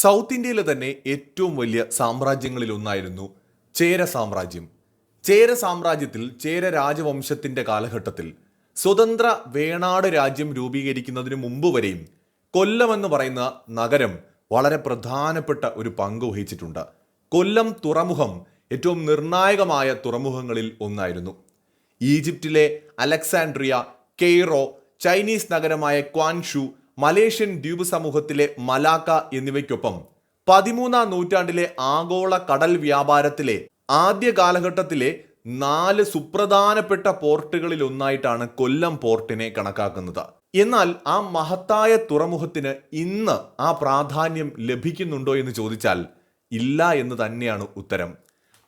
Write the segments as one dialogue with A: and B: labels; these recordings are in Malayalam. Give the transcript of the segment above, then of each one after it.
A: സൗത്ത് ഇന്ത്യയിലെ തന്നെ ഏറ്റവും വലിയ സാമ്രാജ്യങ്ങളിൽ ഒന്നായിരുന്നു ചേര സാമ്രാജ്യം. ചേര സാമ്രാജ്യത്തിൽ ചേര രാജവംശത്തിന്റെ കാലഘട്ടത്തിൽ സ്വതന്ത്ര വേണാട് രാജ്യം രൂപീകരിക്കുന്നതിന് മുമ്പ് വരെയും കൊല്ലം എന്ന് പറയുന്ന നഗരം വളരെ പ്രധാനപ്പെട്ട ഒരു പങ്ക് വഹിച്ചിട്ടുണ്ട്. കൊല്ലം തുറമുഖം ഏറ്റവും നിർണായകമായ തുറമുഖങ്ങളിൽ ഒന്നായിരുന്നു. ഈജിപ്റ്റിലെ അലക്സാൻഡ്രിയ കെയ്റോ ചൈനീസ് നഗരമായ ക്വാൻഷു മലേഷ്യൻ ദ്വീപ് സമൂഹത്തിലെ മലാക്ക എന്നിവയ്ക്കൊപ്പം പതിമൂന്നാം നൂറ്റാണ്ടിലെ ആഗോള കടൽ വ്യാപാരത്തിലെ ആദ്യ കാലഘട്ടത്തിലെ നാല് സുപ്രധാനപ്പെട്ട പോർട്ടുകളിൽ ഒന്നായിട്ടാണ് കൊല്ലം പോർട്ടിനെ കണക്കാക്കുന്നത്. എന്നാൽ ആ മഹത്തായ തുറമുഖത്തിന് ഇന്ന് ആ പ്രാധാന്യം ലഭിക്കുന്നുണ്ടോ എന്ന് ചോദിച്ചാൽ ഇല്ല എന്ന് തന്നെയാണ് ഉത്തരം.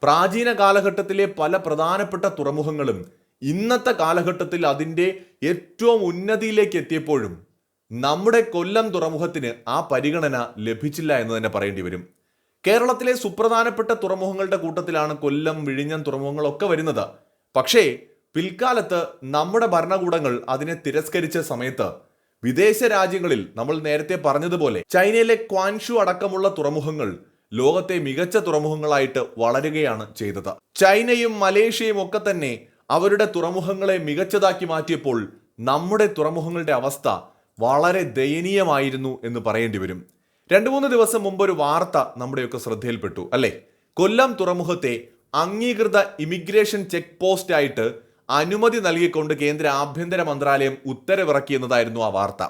A: പ്രാചീന കാലഘട്ടത്തിലെ പല പ്രധാനപ്പെട്ട തുറമുഖങ്ങളും ഇന്നത്തെ കാലഘട്ടത്തിൽ അതിന്റെ ഏറ്റവും ഉന്നതിയിലേക്ക് എത്തിയപ്പോഴും നമ്മുടെ കൊല്ലം തുറമുഖത്തിന് ആ പരിഗണന ലഭിച്ചില്ല എന്ന് തന്നെ പറയേണ്ടി വരും. കേരളത്തിലെ സുപ്രധാനപ്പെട്ട തുറമുഖങ്ങളുടെ കൂട്ടത്തിലാണ് കൊല്ലം വിഴിഞ്ഞം തുറമുഖങ്ങളൊക്കെ വരുന്നത്. പക്ഷേ പിൽക്കാലത്ത് നമ്മുടെ ഭരണകൂടങ്ങൾ അതിനെ തിരസ്കരിച്ച സമയത്ത് വിദേശ രാജ്യങ്ങളിൽ നമ്മൾ നേരത്തെ പറഞ്ഞതുപോലെ ചൈനയിലെ ക്വാൻഷു അടക്കമുള്ള തുറമുഖങ്ങൾ ലോകത്തെ മികച്ച തുറമുഖങ്ങളായിട്ട് വളരുകയാണ് ചെയ്തത്. ചൈനയും മലേഷ്യയും ഒക്കെ തന്നെ അവരുടെ തുറമുഖങ്ങളെ മികച്ചതാക്കി മാറ്റിയപ്പോൾ നമ്മുടെ തുറമുഖങ്ങളുടെ അവസ്ഥ വളരെ ദയനീയമായിരുന്നു എന്ന് പറയേണ്ടി വരും. രണ്ടു മൂന്ന് ദിവസം മുമ്പ് ഒരു വാർത്ത നമ്മുടെയൊക്കെ ശ്രദ്ധയിൽപ്പെട്ടു അല്ലേ? കൊല്ലം തുറമുഖത്തെ അംഗീകൃത ഇമിഗ്രേഷൻ ചെക്ക് പോസ്റ്റ് ആയിട്ട് അനുമതി നൽകിക്കൊണ്ട് കേന്ദ്ര ആഭ്യന്തര മന്ത്രാലയം ഉത്തരവിറക്കിയെന്നതായിരുന്നു ആ വാർത്ത.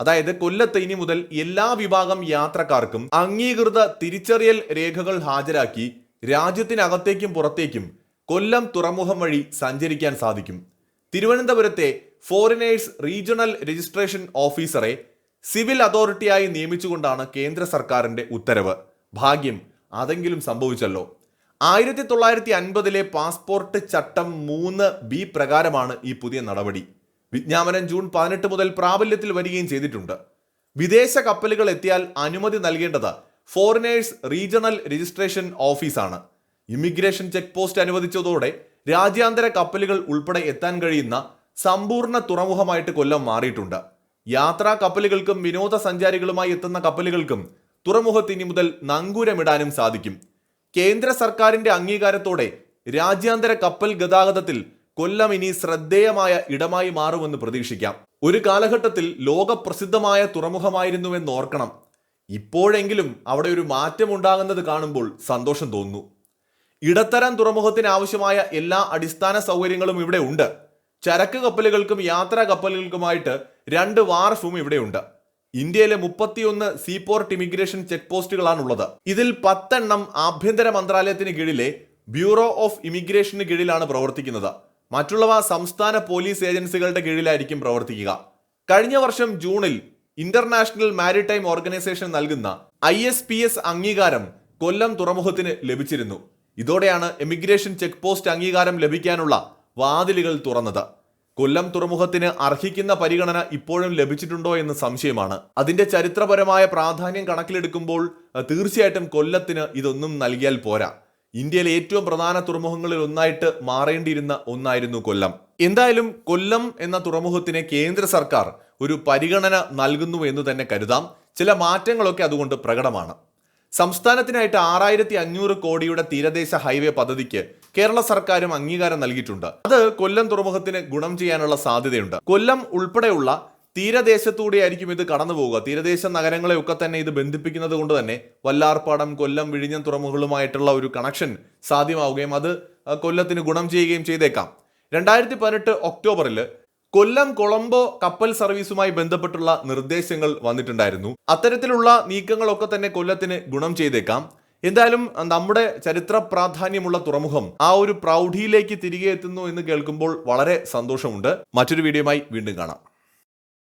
A: അതായത് കൊല്ലത്ത് ഇനി മുതൽ എല്ലാ വിഭാഗം യാത്രക്കാർക്കും അംഗീകൃത തിരിച്ചറിയൽ രേഖകൾ ഹാജരാക്കി രാജ്യത്തിനകത്തേക്കും പുറത്തേക്കും കൊല്ലം തുറമുഖം വഴി സഞ്ചരിക്കാൻ സാധിക്കും. തിരുവനന്തപുരത്തെ ഫോറിനേഴ്സ് റീജിയണൽ രജിസ്ട്രേഷൻ ഓഫീസറെ സിവിൽ അതോറിറ്റിയായി നിയമിച്ചുകൊണ്ടാണ് കേന്ദ്ര സർക്കാരിന്റെ ഉത്തരവ്. ഭാഗ്യം അതെങ്കിലും സംഭവിച്ചല്ലോ. ആയിരത്തി തൊള്ളായിരത്തി അൻപതിലെ പാസ്പോർട്ട് ചട്ടം മൂന്ന് ബി പ്രകാരമാണ് ഈ പുതിയ നടപടി. വിജ്ഞാപനം ജൂൺ പതിനെട്ട് മുതൽ പ്രാബല്യത്തിൽ വരികയും ചെയ്തിട്ടുണ്ട്. വിദേശ കപ്പലുകൾ എത്തിയാൽ അനുമതി നൽകേണ്ടത് ഫോറിനേഴ്സ് റീജിയണൽ രജിസ്ട്രേഷൻ ഓഫീസാണ് ഇമിഗ്രേഷൻ ചെക്ക് പോസ്റ്റ് അനുവദിച്ചതോടെ രാജ്യാന്തര കപ്പലുകൾ ഉൾപ്പെടെ എത്താൻ കഴിയുന്ന സമ്പൂർണ തുറമുഖമായിട്ട് കൊല്ലം മാറിയിട്ടുണ്ട്. യാത്രാ കപ്പലുകൾക്കും വിനോദസഞ്ചാരികളുമായി എത്തുന്ന കപ്പലുകൾക്കും തുറമുഖത്ത് ഇനി മുതൽ നങ്കൂരമിടാനും സാധിക്കും. കേന്ദ്ര സർക്കാരിന്റെ അംഗീകാരത്തോടെ രാജ്യാന്തര കപ്പൽ ഗതാഗതത്തിൽ കൊല്ലം ഇനി ശ്രദ്ധേയമായ ഇടമായി മാറുമെന്ന് പ്രതീക്ഷിക്കാം. ഒരു കാലഘട്ടത്തിൽ ലോകപ്രസിദ്ധമായ തുറമുഖമായിരുന്നുവെന്ന് ഓർക്കണം. ഇപ്പോഴെങ്കിലും അവിടെ ഒരു മാറ്റം ഉണ്ടാകുന്നത് കാണുമ്പോൾ സന്തോഷം തോന്നുന്നു. ഇടത്തരം തുറമുഖത്തിന് ആവശ്യമായ എല്ലാ അടിസ്ഥാന സൗകര്യങ്ങളും ഇവിടെ ഉണ്ട്. ചരക്ക് കപ്പലുകൾക്കും യാത്രാ കപ്പലുകൾക്കുമായിട്ട് രണ്ട് വാർഫും ഇവിടെയുണ്ട്. ഇന്ത്യയിലെ മുപ്പത്തിയൊന്ന് സീപോർട്ട് ഇമിഗ്രേഷൻ ചെക്ക് പോസ്റ്റുകളാണുള്ളത് ഇതിൽ പത്തെണ്ണം ആഭ്യന്തര മന്ത്രാലയത്തിന് കീഴിലെ ബ്യൂറോ ഓഫ് ഇമിഗ്രേഷന് കീഴിലാണ് പ്രവർത്തിക്കുന്നത്. മറ്റുള്ളവ സംസ്ഥാന പോലീസ് ഏജൻസികളുടെ കീഴിലായിരിക്കും പ്രവർത്തിക്കുക. കഴിഞ്ഞ വർഷം ജൂണിൽ ഇന്റർനാഷണൽ മാരിടൈം ഓർഗനൈസേഷൻ നൽകുന്ന ഐ എസ് പി എസ് അംഗീകാരം കൊല്ലം തുറമുഖത്തിന് ലഭിച്ചിരുന്നു. ഇതോടെയാണ് എമിഗ്രേഷൻ ചെക്ക് പോസ്റ്റ് അംഗീകാരം ലഭിക്കാനുള്ള വാതിലുകൾ തുറന്നത്. കൊല്ലം തുറമുഖത്തിന് അർഹിക്കുന്ന പരിഗണന ഇപ്പോഴും ലഭിച്ചിട്ടുണ്ടോ എന്ന് സംശയമാണ്. അതിന്റെ ചരിത്രപരമായ പ്രാധാന്യം കണക്കിലെടുക്കുമ്പോൾ തീർച്ചയായിട്ടും കൊല്ലത്തിന് ഇതൊന്നും നൽകിയാൽ പോരാ. ഇന്ത്യയിലെ ഏറ്റവും പ്രധാന തുറമുഖങ്ങളിൽ ഒന്നായിട്ട് മാറേണ്ടിയിരുന്ന ഒന്നായിരുന്നു കൊല്ലം. എന്തായാലും കൊല്ലം എന്ന തുറമുഖത്തിന് കേന്ദ്ര സർക്കാർ ഒരു പരിഗണന നൽകുന്നു എന്ന് തന്നെ കരുതാം. ചില മാറ്റങ്ങളൊക്കെ അതുകൊണ്ട് പ്രകടമാണ്. സംസ്ഥാനത്തിനായിട്ട് ആറായിരത്തി അഞ്ഞൂറ് കോടിയുടെ തീരദേശ ഹൈവേ പദ്ധതിക്ക് കേരള സർക്കാരും അംഗീകാരം നൽകിയിട്ടുണ്ട്. അത് കൊല്ലം തുറമുഖത്തിന് ഗുണം ചെയ്യാനുള്ള സാധ്യതയുണ്ട്. കൊല്ലം ഉൾപ്പെടെയുള്ള തീരദേശത്തൂടെ ആയിരിക്കും ഇത് കടന്നു പോവുക. തീരദേശ നഗരങ്ങളെ ഒക്കെ തന്നെ ഇത് ബന്ധിപ്പിക്കുന്നത് കൊണ്ട് തന്നെ വല്ലാർപ്പാടം കൊല്ലം വിഴിഞ്ഞം തുറമുഖങ്ങളുമായിട്ടുള്ള ഒരു കണക്ഷൻ സാധ്യമാവുകയും അത് കൊല്ലത്തിന് ഗുണം ചെയ്യുകയും ചെയ്തേക്കാം. രണ്ടായിരത്തി പതിനെട്ട് ഒക്ടോബറിൽ കൊല്ലം കൊളംബോ കപ്പൽ സർവീസുമായി ബന്ധപ്പെട്ടുള്ള നിർദ്ദേശങ്ങൾ വന്നിട്ടുണ്ടായിരുന്നു. അത്തരത്തിലുള്ള നീക്കങ്ങളൊക്കെ തന്നെ കൊല്ലത്തിന് ഗുണം ചെയ്തേക്കാം. എന്തായാലും നമ്മുടെ ചരിത്ര പ്രാധാന്യമുള്ള തുറമുഖം ആ ഒരു പ്രൗഢിയിലേക്ക് തിരികെ എത്തുന്നു എന്ന് കേൾക്കുമ്പോൾ വളരെ സന്തോഷമുണ്ട്. മറ്റൊരു വീഡിയോയുമായി വീണ്ടും കാണാം.